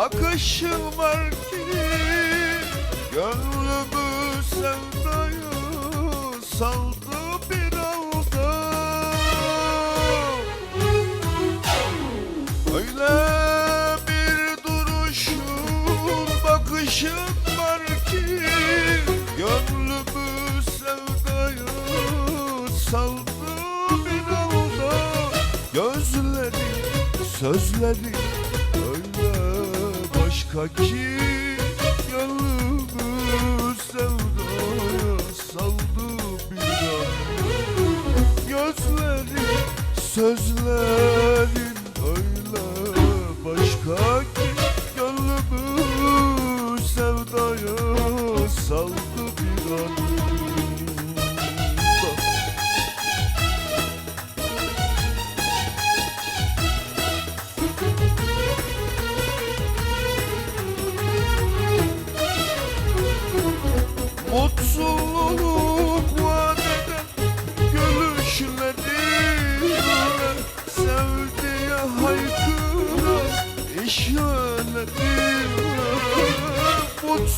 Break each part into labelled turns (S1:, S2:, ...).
S1: bakışın var ki Gönlümü sevdaya saldı bir anda Öyle bir duruşun bakışın var ki Gönlümü sevdaya saldı bir anda Gözleri, sözleri öyle başka ki Gönlümü sevdaya saldı bir anda Gözleri, sözlerin öyle başka ki Gönlümü sevdaya saldı bir anda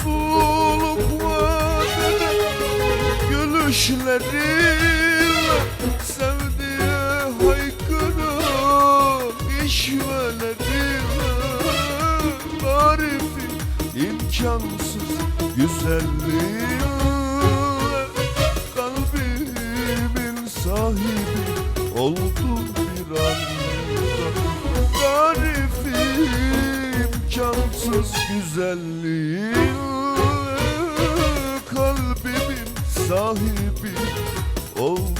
S1: Mutluluk vadeden gülüşleriyle Sevdiye haykıran işaretiyle Tarifi imkansız güzelliği Kalbimin sahibi oldum bir anda. Tarifi imkansız güzelliği sahibi. Oldum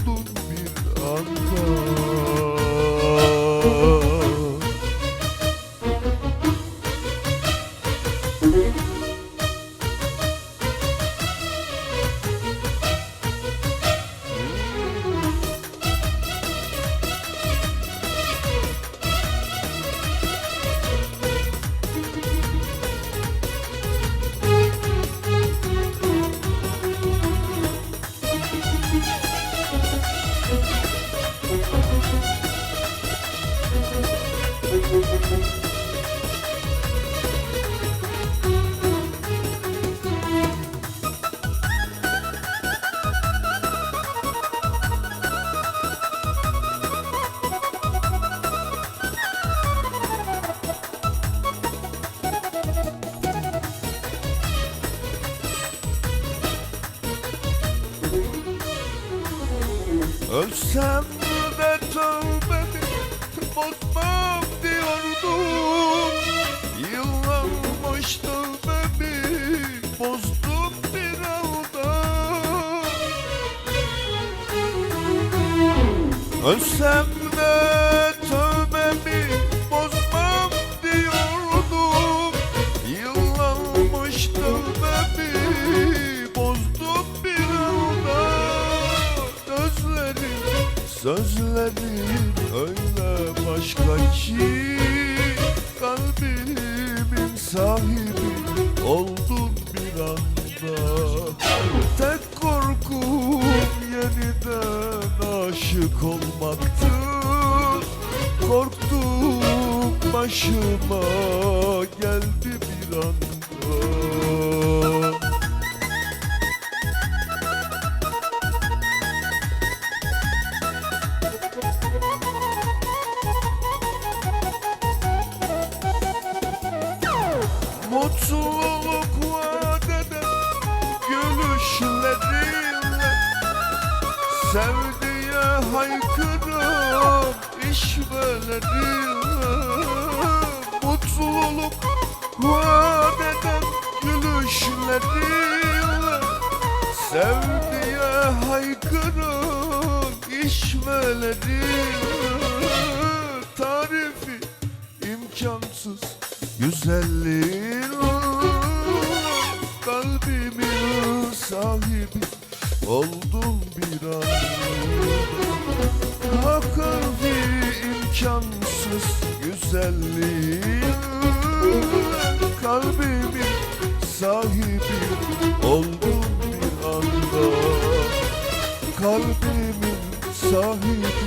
S1: Ölsem de tövbemi bozmam diyordum. Yıllanmış tövbemi bozdum bir anda. Ölsem sözlerim öyle başka ki Kalbimin sahibi oldum bir anda. Tek korkum yeniden aşık olmaktı. Korktum başıma geldi bir anda Mutluluk vadeden gülüşleriyle Sevdiye haykıran işveleriyle Mutluluk vadeden gülüşleriyle Sevdiye haykıran işveleriyle Tarifi imkansız güzelliğin Kalbimin sahibi oldum bir anda Kalbi imkansız güzelliğin Kalbimin sahibi oldum bir anda. Kalbimin sahibi